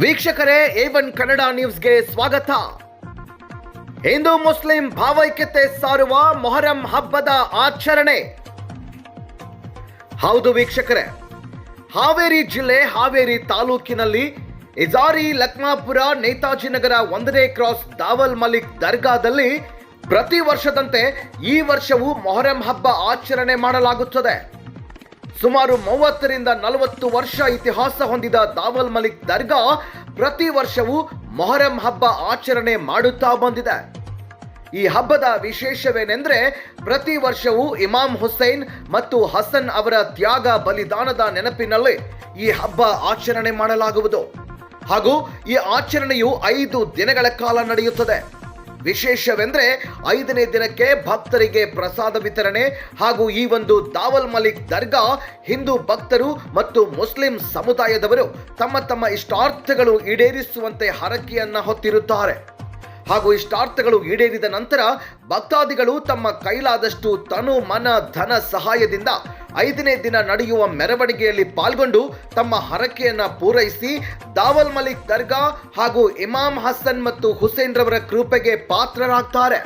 ವೀಕ್ಷಕರೇ A one Kannada ನ್ಯೂಸ್ಗೆ ಸ್ವಾಗತ. ಹಿಂದೂ ಮುಸ್ಲಿಂ ಭಾವೈಕ್ಯತೆ ಸಾರುವ ಮೊಹರಂ ಹಬ್ಬದ ಆಚರಣೆ. ಹೌದು ವೀಕ್ಷಕರೇ, ಹಾವೇರಿ ಜಿಲ್ಲೆ ಹಾವೇರಿ ತಾಲೂಕಿನಲ್ಲಿ ಇಜಾರಿ, ಲಕ್ಮಾಪುರ, ನೇತಾಜಿ ನಗರ ಒಂದನೇ ಕ್ರಾಸ್ ದಾವಲ್ ಮಲಿಕ್ ದರ್ಗಾದಲ್ಲಿ ಪ್ರತಿ ವರ್ಷದಂತೆ ಈ ವರ್ಷವೂ ಮೊಹರಂ ಹಬ್ಬ ಆಚರಣೆ ಮಾಡಲಾಗುತ್ತದೆ. ಸುಮಾರು ಮೂವತ್ತರಿಂದ ನಲವತ್ತು ವರ್ಷ ಇತಿಹಾಸ ಹೊಂದಿದ ದಾವಲ್ ಮಲಿಕ್ ದರ್ಗಾ ಪ್ರತಿ ವರ್ಷವೂ ಮೊಹರಂ ಹಬ್ಬ ಆಚರಣೆ ಮಾಡುತ್ತಾ ಬಂದಿದೆ. ಈ ಹಬ್ಬದ ವಿಶೇಷವೇನೆಂದರೆ ಪ್ರತಿ ವರ್ಷವೂ ಇಮಾಮ್ ಹುಸೈನ್ ಮತ್ತು ಹಸನ್ ಅವರ ತ್ಯಾಗ ಬಲಿದಾನದ ನೆನಪಿನಲ್ಲಿ ಈ ಹಬ್ಬ ಆಚರಣೆ ಮಾಡಲಾಗುವುದು. ಹಾಗೂ ಈ ಆಚರಣೆಯು ಐದು ದಿನಗಳ ಕಾಲ ನಡೆಯುತ್ತದೆ. ವಿಶೇಷವೆಂದ್ರೆ ಐದನೇ ದಿನಕ್ಕೆ ಭಕ್ತರಿಗೆ ಪ್ರಸಾದ ವಿತರಣೆ ಹಾಗೂ ಈ ಒಂದು ದಾವಲ್ ಮಲಿಕ್ ದರ್ಗಾ ಹಿಂದೂ ಭಕ್ತರು ಮತ್ತು ಮುಸ್ಲಿಂ ಸಮುದಾಯದವರು ತಮ್ಮ ತಮ್ಮ ಇಷ್ಟಾರ್ಥಗಳು ಈಡೇರಿಸುವಂತೆ ಹರಕೆಯನ್ನ ಹೊತ್ತಿರುತ್ತಾರೆ. ಹಾಗೂ ಇಷ್ಟಾರ್ಥಗಳು ಈಡೇರಿದ ನಂತರ ಭಕ್ತಾದಿಗಳು ತಮ್ಮ ಕೈಲಾದಷ್ಟು ತನು ಮನ ಧನ ಸಹಾಯದಿಂದ ಐದನೇ ದಿನ ನಡೆಯುವ ಮೆರವಣಿಗೆಯಲ್ಲಿ ಪಾಲ್ಗೊಂಡು ತಮ್ಮ ಹರಕೆಯನ್ನು ಪೂರೈಸಿ ದಾವಲ್ ಮಲಿಕ್ ದರ್ಗಾ ಹಾಗೂ ಇಮಾಮ್ ಹಸನ್ ಮತ್ತು ಹುಸೇನ್ ರವರ ಕೃಪೆಗೆ ಪಾತ್ರರಾಗ್ತಾರೆ.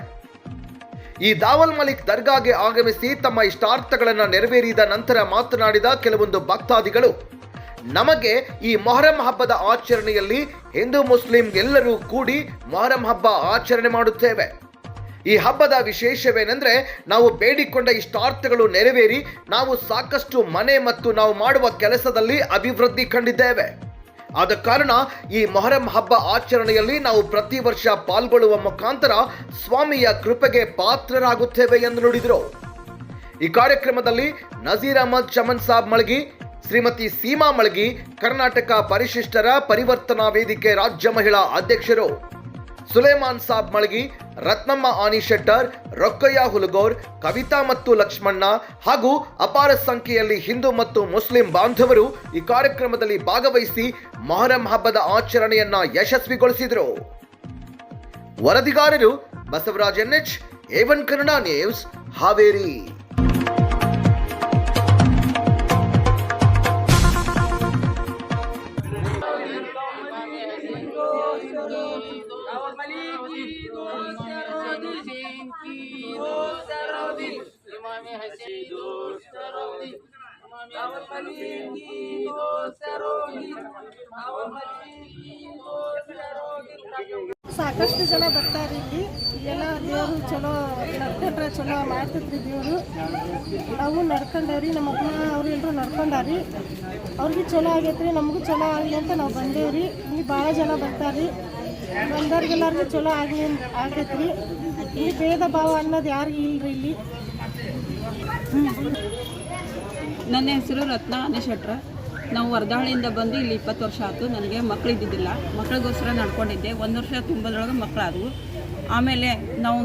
ಈ ದಾವಲ್ ಮಲಿಕ್ ದರ್ಗಾಗೆ ಆಗಮಿಸಿ ತಮ್ಮ ಇಷ್ಟಾರ್ಥಗಳನ್ನು ನೆರವೇರಿದ ನಂತರ ಮಾತನಾಡಿದ ಕೆಲವೊಂದು ಭಕ್ತಾದಿಗಳು. ನಮಗೆ ಈ ಮೊಹರಂ ಹಬ್ಬದ ಆಚರಣೆಯಲ್ಲಿ ಹಿಂದೂ ಮುಸ್ಲಿಂ ಎಲ್ಲರೂ ಕೂಡಿ ಮೊಹರಂ ಹಬ್ಬ ಆಚರಣೆ ಮಾಡುತ್ತೇವೆ. ಈ ಹಬ್ಬದ ವಿಶೇಷವೇನೆಂದರೆ ನಾವು ಬೇಡಿಕೊಂಡ ಇಷ್ಟಾರ್ಥಗಳು ನೆರವೇರಿ ನಾವು ಸಾಕಷ್ಟು ಮನೆ ಮತ್ತು ನಾವು ಮಾಡುವ ಕೆಲಸದಲ್ಲಿ ಅಭಿವೃದ್ಧಿ ಕಂಡಿದ್ದೇವೆ. ಆದ ಕಾರಣ ಈ ಮೊಹರಂ ಹಬ್ಬ ಆಚರಣೆಯಲ್ಲಿ ನಾವು ಪ್ರತಿ ವರ್ಷ ಪಾಲ್ಗೊಳ್ಳುವ ಮುಖಾಂತರ ಸ್ವಾಮಿಯ ಕೃಪೆಗೆ ಪಾತ್ರರಾಗುತ್ತೇವೆ ಎಂದು ನುಡಿದರು. ಈ ಕಾರ್ಯಕ್ರಮದಲ್ಲಿ ನಜೀರ್ ಅಹಮದ್ ಚಮನ್ ಸಾಬ್ ಮಳಗಿ ಶ್ರೀಮತಿ ಸೀಮಾ ಮಳಗಿ, ಕರ್ನಾಟಕ ಪರಿಶಿಷ್ಟರ ಪರಿವರ್ತನಾ ವೇದಿಕೆ ರಾಜ್ಯ ಮಹಿಳಾ ಅಧ್ಯಕ್ಷರು. ಸುಲೇಮಾನ್ ಸಾಬ್ ಮಳಗಿ, ರತ್ನಮ್ಮ ಆನಿ ಶೆಟ್ಟರ್, ರೊಕ್ಕಯ್ಯ ಹುಲಗೋರ್, ಕವಿತಾ ಮತ್ತು ಲಕ್ಷ್ಮಣ್ಣ ಹಾಗೂ ಅಪಾರ ಸಂಖ್ಯೆಯಲ್ಲಿ ಹಿಂದೂ ಮತ್ತು ಮುಸ್ಲಿಂ ಬಾಂಧವರು ಈ ಕಾರ್ಯಕ್ರಮದಲ್ಲಿ ಭಾಗವಹಿಸಿ ಮೊಹರಂ ಹಬ್ಬದ ಆಚರಣೆಯನ್ನ ಯಶಸ್ವಿಗೊಳಿಸಿದರು. ವರದಿಗಾರರು Basavaraj NH A one Kannada news Haveri. दोस्त रोगी ಸಾಕಷ್ಟು ಜನ ಬರ್ತಾರೆ ಇಲ್ಲಿ. ಎಲ್ಲ ದೇವರು ಚಲೋ ನಡ್ಕೊಂಡ್ರೆ ಚಲೋ ಮಾಡ್ತಿದ್ರಿ ದೇವರು. ನಾವು ನಡ್ಕೊಂಡವ್ರಿ, ನಮ್ಮ ಅವ್ರು ಎಲ್ಲರೂ ನಡ್ಕೊಂಡಾರಿ. ಅವ್ರಿಗೆ ಚಲೋ ಆಗೈತ್ರಿ, ನಮಗೂ ಚಲೋ ಆಗಲಿ ಅಂತ ನಾವು ಬಂದೇವ್ರಿ. ಇಲ್ಲಿ ಭಾಳ ಜನ ಬರ್ತಾರೆ ಬಂದವ್ರಿಗೆಲ್ಲರಿಗೂ ಚಲೋ ಆಗಲಿ ಆಗೈತ್ರಿ. ಇಲ್ಲಿ ಭೇದ ಭಾವ ಅನ್ನೋದು ಯಾರಿಗೂ ಇಲ್ರಿ ಇಲ್ಲಿ. ನನ್ನ ಹೆಸರು ರತ್ನ ಅನೇಶಟ್ರ ನಾವು ವರ್ಧಾಳಿಯಿಂದ ಬಂದು ಇಲ್ಲಿ ಇಪ್ಪತ್ತು ವರ್ಷ ಆಯಿತು. ನನಗೆ ಮಕ್ಕಳಿದ್ದಿದ್ದಿಲ್ಲ ಮಕ್ಕಳಿಗೋಸ್ಕರ ನಡ್ಕೊಂಡಿದ್ದೆ. ಒಂದು ವರ್ಷ ತುಂಬದ್ರೊಳಗೆ ಮಕ್ಕಳಾದವು ಆಮೇಲೆ ನಾವು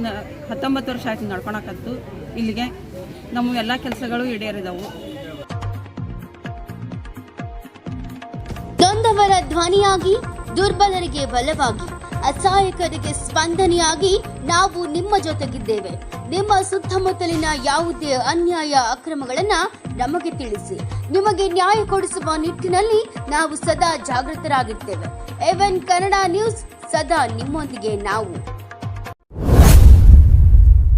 ಹತ್ತೊಂಬತ್ತು ವರ್ಷ ಆಯ್ತು ನಡ್ಕೊಳಕತ್ತು. ಇಲ್ಲಿಗೆ ನಮ್ಮ ಎಲ್ಲ ಕೆಲಸಗಳು ಈಡೇರಿದವು. ನೊಂದವರ ಧ್ವನಿಯಾಗಿ, ದುರ್ಬಲರಿಗೆ ಬಲವಾಗಿ, ಅಸಹಾಯಕರಿಗೆ ಸ್ಪಂದನೆಯಾಗಿ ನಾವು ನಿಮ್ಮ ಜೊತೆಗಿದ್ದೇವೆ. ನಿಮ್ಮ ಸುತ್ತಮುತ್ತಲಿನ ಯಾವುದೇ ಅನ್ಯಾಯ, ಅಕ್ರಮಗಳನ್ನ ನಮಗೆ ತಿಳಿಸಿ. ನಿಮಗೆ ನ್ಯಾಯ ಕೊಡಿಸುವ ನಿಟ್ಟಿನಲ್ಲಿ ನಾವು ಸದಾ ಜಾಗೃತರಾಗಿರ್ತೇವೆ. ಎವೆನ್ ಕನ್ನಡ ನ್ಯೂಸ್ ಸದಾ ನಿಮ್ಮೊಂದಿಗೆ ನಾವು.